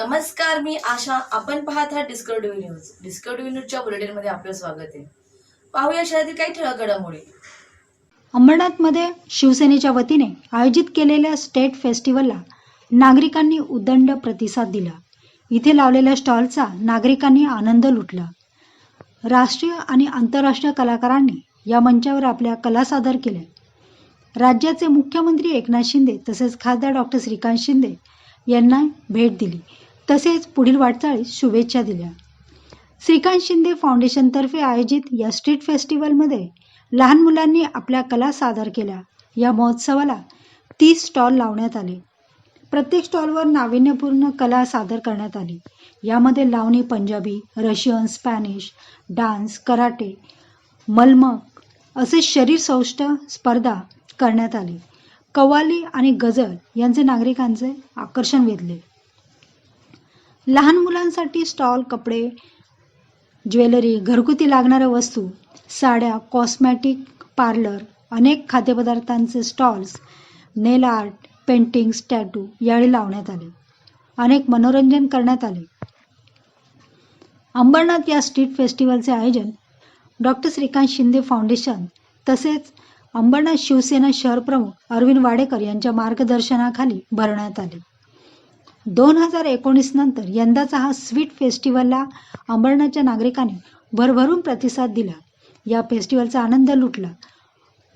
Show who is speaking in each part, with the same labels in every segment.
Speaker 1: नमस्कार मी आशा. आपण पाहत आहात डिस्कवरी न्यूज डिस्कवरी न्यूजच्या बुलेटिनमध्ये आपलं स्वागत आहे. पाहूया शहरातील काही ठळक घडामोडी
Speaker 2: अंबरनाथमध्ये शिवसेनेच्या वतीने आयोजित केलेल्या स्टेट फेस्टिवलला नागरिकांनी उदंड प्रतिसाद दिला. इथे लावलेल्या स्टॉलचा नागरिकांनी आनंद लुटला. राष्ट्रीय आणि आंतरराष्ट्रीय कलाकारांनी या मंचावर आपल्या कला सादर केल्या. राज्याचे मुख्यमंत्री एकनाथ शिंदे तसेच खासदार डॉक्टर श्रीकांत शिंदे यांना भेट दिली. तसेच पुढील वाटचाळीस शुभेच्छा दिल्या. श्रीकांत शिंदे फाउंडेशनतर्फे आयोजित या स्ट्रीट फेस्टिवलमध्ये लहान मुलांनी आपल्या कला सादर केल्या. या महोत्सवाला तीस स्टॉल लावण्यात आले. प्रत्येक स्टॉलवर नाविन्यपूर्ण कला सादर करण्यात आली. यामध्ये lavani Punjabi Russian Spanish dance karate मलमक असे शरीर सौष्ठ स्पर्धा करण्यात आली. कव्वाली आणि गझल यांचे नागरिकांचे आकर्षण वेधले. लहान मुलांसाठी स्टॉल कपडे ज्वेलरी घरगुती लागणाऱ्या वस्तू साड्या कॉस्मॅटिक पार्लर अनेक खाद्यपदार्थांचे stalls nail art paintings tattoo यावेळी लावण्यात आले. अनेक मनोरंजन करण्यात आले. अंबरनाथ या स्ट्रीट फेस्टिवलचे आयोजन डॉक्टर श्रीकांत शिंदे फाउंडेशन तसेच अंबरनाथ शिवसेना शहर प्रमुख अरविंद वाडेकर यांच्या मार्गदर्शनाखाली भरण्यात आले. दोन हजार एकोणीस नंतर यंदाचा हा स्वीट फेस्टिवलला अंबरनाथच्या नागरिकांनी भरभरून प्रतिसाद दिला. या फेस्टिवलचा आनंद लुटला.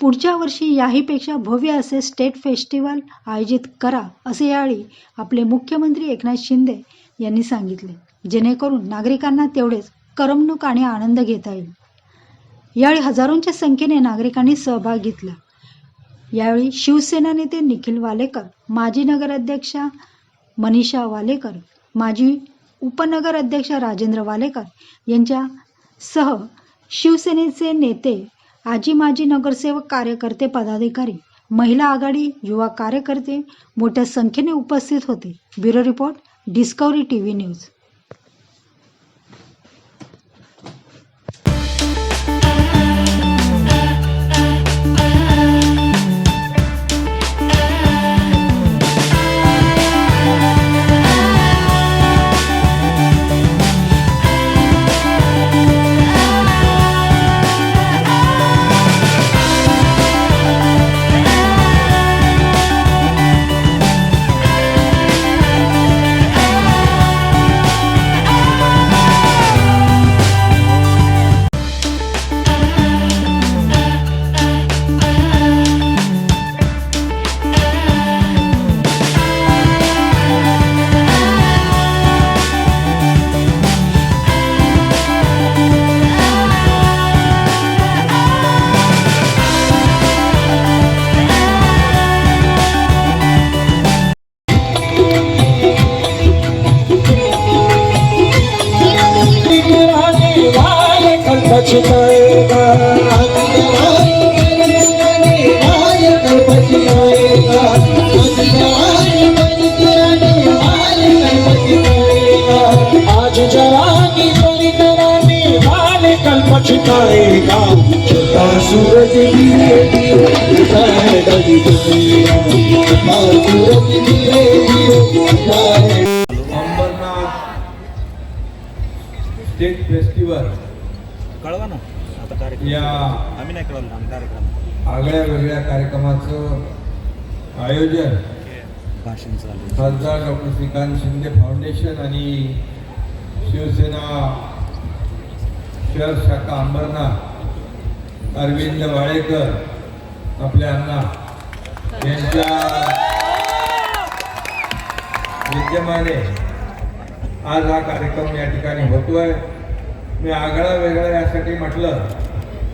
Speaker 2: पुढच्या वर्षी याहीपेक्षा भव्य असे स्टेट फेस्टिवल आयोजित करा असे यावेळी आपले मुख्यमंत्री एकनाथ शिंदे यांनी सांगितले. जेणेकरून नागरिकांना तेवढेच करमणूक आणि आनंद घेता येईल. यावेळी हजारोंच्या संख्येने नागरिकांनी सहभाग घेतला. यावेळी शिवसेना नेते निखिल वालेकर माजी नगराध्यक्षा मनीषा वालेकर माजी उपनगर अध्यक्ष राजेंद्र वालेकर यांच्या सह शिवसेनेचे नेते आजी माजी नगरसेवक कार्यकर्ते पदाधिकारी महिला आघाडी युवा कार्यकर्ते मोठ्या संख्येने उपस्थित होते. Bureau report Discovery T V news.
Speaker 3: पछताएगा
Speaker 4: state festival
Speaker 5: कळवा ना. आता कार्यक्रम
Speaker 4: या.
Speaker 5: आम्ही नाही कळवलं आम्ही कार्यक्रम.
Speaker 4: आगळ्या वेगळ्या कार्यक्रमाचं आयोजन.
Speaker 5: भाषण चालू
Speaker 4: खासदार डॉक्टर श्रीकांत शिंदे फाउंडेशन आणि शिवसेना शहर शाखा अंबरनाथ अरविंद वाडेकर आपल्या अण्णा यांच्या विद्यमाने आज हा कार्यक्रम या ठिकाणी होतोय. मी आगळा वेगळा यासाठी म्हटलं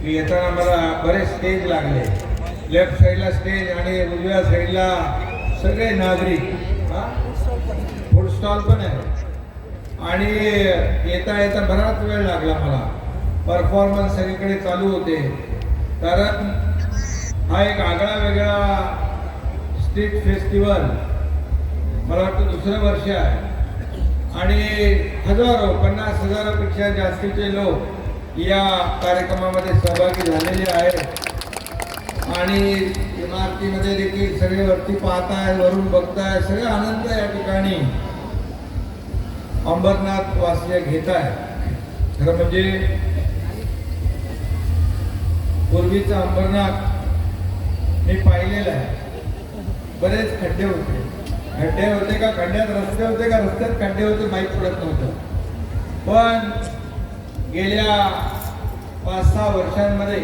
Speaker 4: की येताना मला बरेच स्टेज लागले. लेफ्ट साईडला स्टेज आणि उजव्या साईडला सगळे नागरिक फूड स्टॉल पण आहे. आणि येता येता बराच वेळ लागला मला. परफॉर्मन्स सगळीकडे चालू होते. कारण हा एक आगळा वेगळा स्ट्रीट फेस्टिवल मला वाटतं दुसरं वर्ष आहे. आणि हजारो पन्नास हजारापेक्षा जास्तीचे लोक या कार्यक्रमामध्ये सहभागी झालेले आहेत. आणि इमारतीमध्ये देखील सगळे वरती पाहताय वरून बघताय सगळे आनंद या ठिकाणी अंबरनाथ वासिया घेत आहे खरं म्हणजे पूर्वीचा अंबरनाथ मी पाहिलेलं आहे. बरेच खड्डे होते. खड्डे होते का खड्ड्यात रस्ते होते का रस्त्यात? खड्डे होते माहीत पडत नव्हतं. पण गेल्या पाच सहा वर्षांमध्ये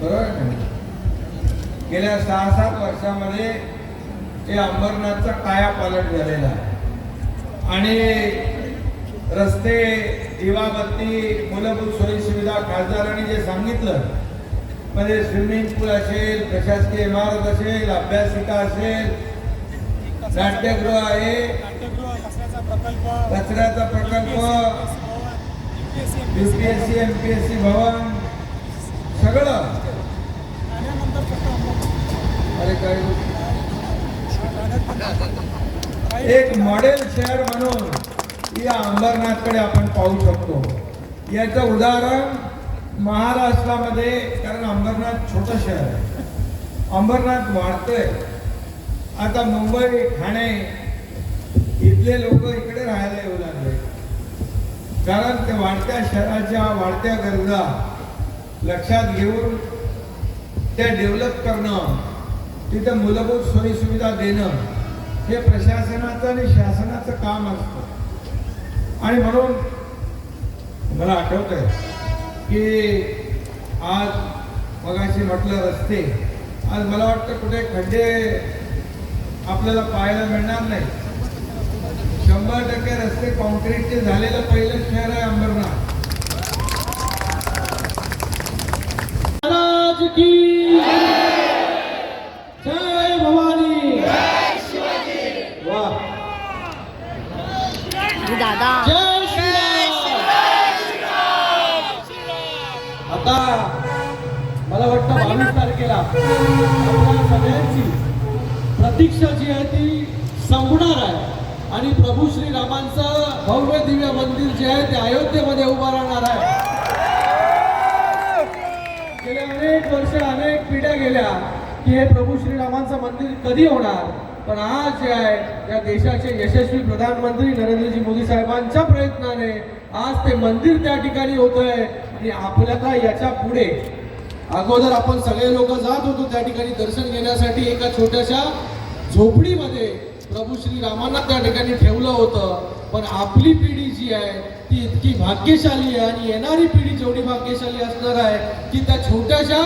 Speaker 4: बरोबर गेल्या सहा सात वर्षामध्ये हे अंबरनाथचा काया पालट झालेला आणि रस्ते दिवाबत्ती मूलभूत सोयी सुविधा खासदारांनी जे सांगितलं म्हणजे स्विमिंग पूल असेल प्रशासकीय इमारत असेल अभ्यासिका असेल नाट्यगृह आहे. कचऱ्याचा प्रकल्प. युपीएससी एमपीएससी भवन. सगळं. अरे काय? एक मॉडेल शहर म्हणून या अंबरनाथकडे आपण पाहू शकतो. याचं उदाहरण महाराष्ट्रामध्ये कारण अंबरनाथ छोटं शहर आहे. अंबरनाथ वाढतंय. आता मुंबई ठाणे इथले लोक इकडे राहायला येऊ लागले. कारण ते वाढत्या शहराच्या वाढत्या गरजा लक्षात घेऊन त्या डेव्हलप करणं तिथं मूलभूत सोयीसुविधा देणं हे प्रशासनाचं आणि शासनाचं काम असतं. आणि म्हणून मला आठवत आहे की आज मगाशी म्हटलं रस्ते. आज मला वाटतं कुठे खड्डे आपल्याला पाहायला मिळणार नाही. शंभर टक्के रस्ते कॉन्क्रीटचे झालेलं पहिलं शहर आहे अंबरनाथ.
Speaker 3: जय। भवानी।
Speaker 1: दादा।
Speaker 3: आता मला वाटतं बावीस तारखेला सगळ्यांची प्रतीक्षा जी आहे ती संपणार आहे. आणि प्रभू श्रीरामांचं भव्य दिव्य मंदिर जे आहे ते अयोध्येमध्ये उभं राहणार आहे. गेल्या अनेक वर्ष अनेक पिढ्या गेल्या की हे प्रभू श्रीरामांचं मंदिर कधी होणार? पण आज जे आहे या देशाचे यशस्वी प्रधानमंत्री नरेंद्रजी मोदी साहेबांच्या प्रयत्नाने आज ते मंदिर त्या ठिकाणी होतंय आणि आपल्याला याच्यापुढे अगोदर आपण सगळे लोक जात होतो त्या ठिकाणी दर्शन घेण्यासाठी एका छोट्याशा झोपडीमध्ये प्रभू श्रीरामांना त्या ठिकाणी ठेवलं होतं. पण आपली पिढी जी आहे ती इतकी भाग्यशाली आहे आणि येणारी पिढी जेवढी भाग्यशाली असणार आहे की त्या छोट्याशा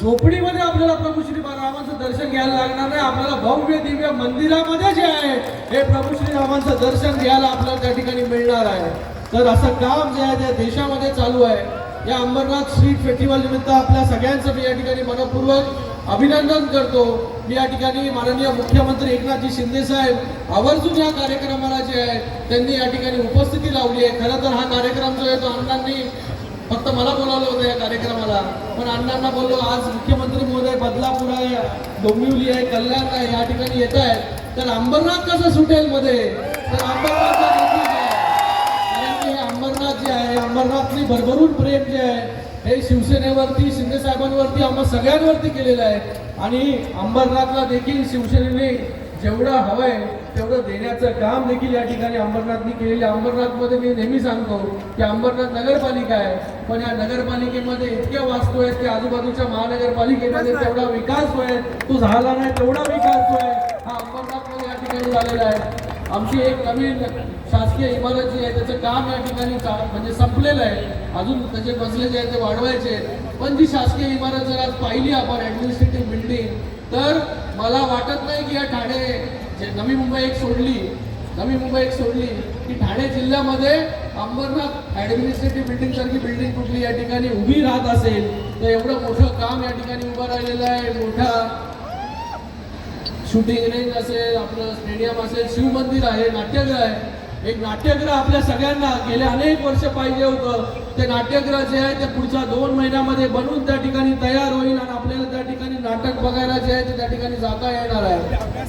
Speaker 3: झोपडीमध्ये आपल्याला प्रभू श्री रामाचं दर्शन घ्यायला लागणार नाही. आपल्याला भव्य दिव्य मंदिरामध्ये जे आहे हे प्रभू श्री रामांचं दर्शन घ्यायला आपल्याला त्या ठिकाणी मिळणार आहे. तर असं काम जे आहे त्या देशामध्ये चालू आहे. या अंबरनाथ स्ट्रीट फेस्टिवल निमित्त आपल्या सगळ्यांचं मी या ठिकाणी मनपूर्वक अभिनंदन करतो. मी या ठिकाणी माननीय मुख्यमंत्री एकनाथजी शिंदे साहेब आवर्जून या कार्यक्रमाला जे आहे त्यांनी या ठिकाणी उपस्थिती लावली आहे. खरं तर हा कार्यक्रम जो आहे तो अण्णांनी फक्त मला बोलावलं होतं या कार्यक्रमाला. पण अण्णांना बोललो आज मुख्यमंत्री महोदय बदलापूर आहे डोंबिवली आहे कल्याण आहे या ठिकाणी येत आहेत. तर अंबरनाथ कसं सुटेल मध्ये? तर अंबरनाथ कारण की हे अंबरनाथ जे आहे अंबरनाथनी भरभरून प्रेम जे आहे हे शिवसेनेवरती शिंदे साहेबांवरती आम्हा सगळ्यांवरती केलेलं आहे. आणि अंबरनाथला देखील शिवसेनेने जेवढं हवंय तेवढं देण्याचं काम देखील या ठिकाणी अंबरनाथनी केलेलं आहे. अंबरनाथमध्ये मी नेहमी सांगतो की अंबरनाथ नगरपालिका आहे पण या नगरपालिकेमध्ये इतक्या वास्तू आहेत की आजूबाजूच्या महानगरपालिकेमध्ये तेवढा विकास होय. तो झाला नाही तेवढा विकास होय. हा अंबरनाथमध्ये या ठिकाणी झालेला आहे. आमची एक नवीन शासकीय इमारत जी आहे त्याचं काम या ठिकाणी म्हणजे संपलेलं आहे. अजून त्याचे बसले जे आहे ते वाढवायचे पण जी शासकीय इमारत जर आज पाहिली आपण ऍडमिनिस्ट्रेटिव्ह बिल्डिंग तर मला वाटत नाही की या ठाणे जे नवी मुंबई एक सोडली नवी मुंबई एक सोडली की ठाणे जिल्ह्यामध्ये अंबरनाथ ऍडमिनिस्ट्रेटिव्ह बिल्डिंग सारखी बिल्डिंग कुठली या ठिकाणी उभी राहत असेल तर एवढं मोठं काम या ठिकाणी उभं राहिलेलं आहे. मोठा शूटिंग रेंज असेल आपलं स्टेडियम असेल शिवमंदिर आहे नाट्यगृह आहे. एक नाट्यगृह आपल्या सगळ्यांना गेले अनेक वर्ष पाहिजे होतं. ते नाट्यगृह जे आहे ते पुढच्या दोन महिन्यामध्ये बनवून त्या ठिकाणी तयार होईल आणि आपल्याला त्या ठिकाणी नाटक बघायला जे आहे ते त्या ठिकाणी जाता येणार आहे.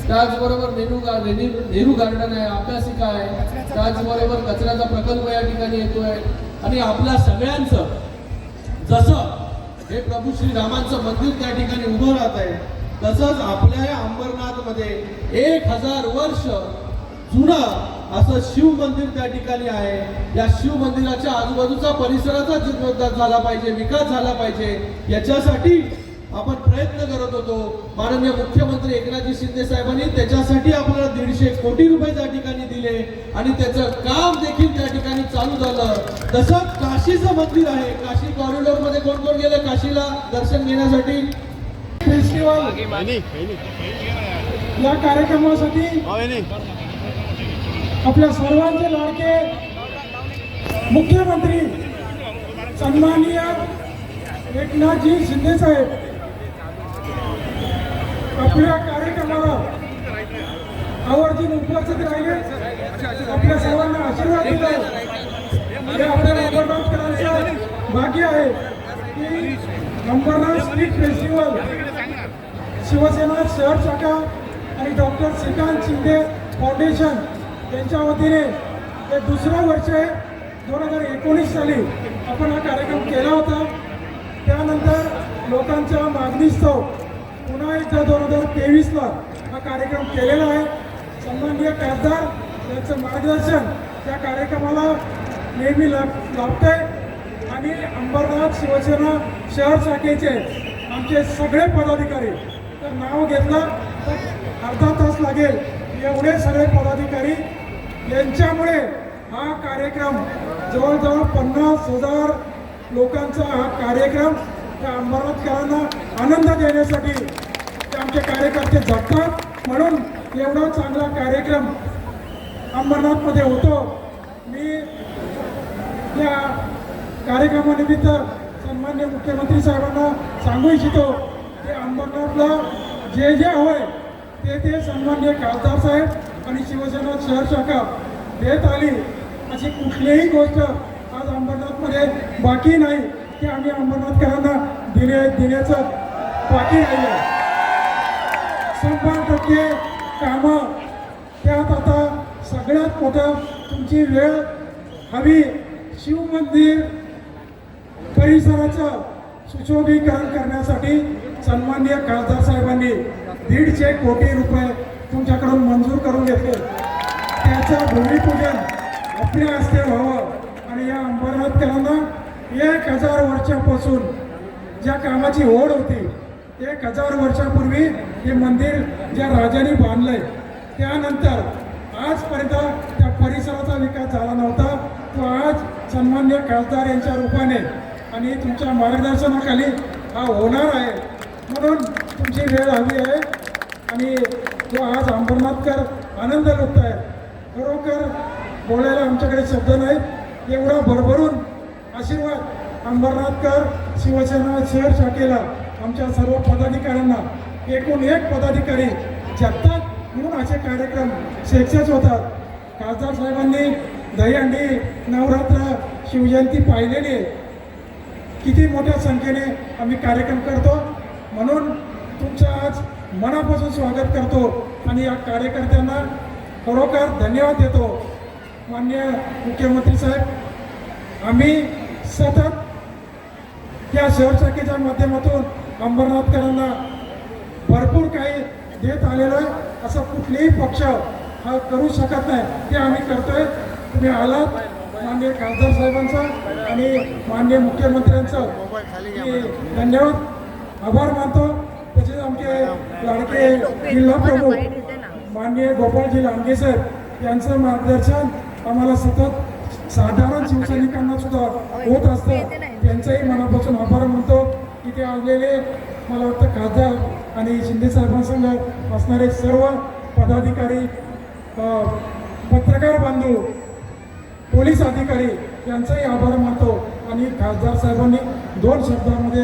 Speaker 3: त्याचबरोबर नेहरू नेहरू नेहरू गार्डन आहे अभ्यासिका आहे. त्याचबरोबर कचऱ्याचा प्रकल्प या ठिकाणी येतोय. आणि आपल्या सगळ्यांचं जसं हे प्रभू श्रीरामांचं मंदिर त्या ठिकाणी उभं राहत आहे तसंच आपल्या या अंबरनाथमध्ये एक हजार वर्ष जुनं
Speaker 6: असं शिव मंदिर त्या ठिकाणी आहे. या शिव मंदिराच्या आजूबाजूचा परिसराचा जीर्णोद्धार झाला पाहिजे विकास झाला पाहिजे. याच्यासाठी आपण प्रयत्न करत होतो. माननीय मुख्यमंत्री एकनाथजी शिंदे साहेबांनी त्याच्यासाठी आपल्याला दीडशे कोटी रुपये त्या ठिकाणी दिले आणि त्याचं काम देखील त्या ठिकाणी चालू झालं. तसंच काशीचं मंदिर आहे. काशी कॉरिडोरमध्ये कोण कोण गेलं? काशीला दर्शन घेण्यासाठी फेस्टिवल या कार्यक्रमासाठी आपल्या सर्वांचे लाडके मुख्यमंत्री सन्माननीय एकनाथजी शिंदे साहेब. आपल्या कार्यक्रमाला आवर्जून उपस्थित राहिले. आपल्या सर्वांना आशीर्वाद दिला हे आपल्याला अंबरनाथकरांचं भाग्य आहे की अंबरनाथ स्ट्रीट फेस्टिवल शिवसेना शहर शाखा आणि डॉक्टर श्रीकांत शिंदे फाउंडेशन यांच्या वतीने हे दुसरं वर्ष आहे. दोन हजार एकोणीस साली आपण हा कार्यक्रम केला होता. त्यानंतर लोकांच्या मागणीस्तव पुन्हा एकदा दोन हजार तेवीसला हा कार्यक्रम केलेला आहे. सन्माननीय खासदार यांचं मार्गदर्शन त्या कार्यक्रमाला नेहमी लाभ लाभत आहे आणि अंबरनाथ शिवसेना शहर शाखेचे आमचे सगळे पदाधिकारी नाव घेतलं तर अर्धा तास लागेल. एवढे सगळे पदाधिकारी यांच्यामुळे हा कार्यक्रम जवळजवळ पन्नास हजार लोकांचा हा कार्यक्रम त्या अंबरनाथकरांना आनंद देण्यासाठी ते आमचे कार्यकर्ते जगतात. म्हणून एवढा चांगला कार्यक्रम अंबरनाथमध्ये होतो. मी या कार्यक्रमानिमित्त सन्मान्य मुख्यमंत्री साहेबांना सांगू इच्छितो की अंबरनाथला जे जे होय ते ते सन्मान्य खासदार साहेब आणि शिवसेना शहर शाखा देत आली. अशी कुठलीही गोष्ट आज अंबरनाथमध्ये बाकी नाही की आम्ही अंबरनाथकरांना दिले दिल्याचं बाकी राहिलं शंभर टक्के कामं त्यात आता सगळ्यात मोठं तुमची वेळ हवी. शिवमंदिर परिसराचं सुशोभीकरण करण्यासाठी सन्माननीय खासदार साहेबांनी दीडशे कोटी रुपये तुमच्याकडून मंजूर करून घेतले. त्याचं भूमिपूजन आपल्या हस्ते व्हावं आणि या अंबरनाथकरांना एक हजार वर्षापासून ज्या कामाची ओढ होती एक हजार वर्षापूर्वी हे मंदिर ज्या राजांनी बांधलंय त्यानंतर आजपर्यंत त्या परिसराचा विकास झाला नव्हता. तो आज सन्मान्य खासदार यांच्या रूपाने आणि तुमच्या मार्गदर्शनाखाली हा होणार आहे. म्हणून तुमची वेळ हवी आहे. आणि तो आज अंबरनाथकर आनंद लुटत आहे खरोखर बोलायला आमच्याकडे शब्द नाहीत. एवढा भरभरून आशीर्वाद अंबरनाथकर शिवसेना शहर शाखेला आमच्या सर्व पदाधिकाऱ्यांना. एकूण एक पदाधिकारी जगतात म्हणून असे कार्यक्रम शेक्षच होतात. खासदार साहेबांनी दहीहंडी नवरात्र शिवजयंती पाहिलेली आहे. किती मोठ्या संख्येने आम्ही कार्यक्रम करतो. म्हणून तुमचं आज मनापासून स्वागत करतो आणि या कार्यकर्त्यांना खरोखर धन्यवाद देतो. मान्य मुख्यमंत्री साहेब आम्ही सतत त्या शहर शाखेच्या माध्यमातून अंबरनाथकरांना भरपूर काही देत आलेलं आहे. असं कुठलेही पक्ष हा करू शकत नाही. ते आम्ही करतोय. तुम्ही आलात मान्य खासदार साहेबांचा आणि मान्य मुख्यमंत्र्यांचं. धन्यवाद. आभार मानतो. तसेच आमचे लाडके जिल्हा प्रमुख माननीय गोपाळजी लांडगे साहेब यांचं मार्गदर्शन आम्हाला सतत साधारण शिवसैनिकांना सुद्धा होत असतं. त्यांचाही मनापासून आभार मानतो. इथे आलेले मला वाटतं खासदार आणि शिंदे साहेबांसंग असणारे सर्व पदाधिकारी पत्रकार बांधव पोलीस अधिकारी यांचाही आभार मानतो. आणि खासदार साहेबांनी दोन शब्दांमध्ये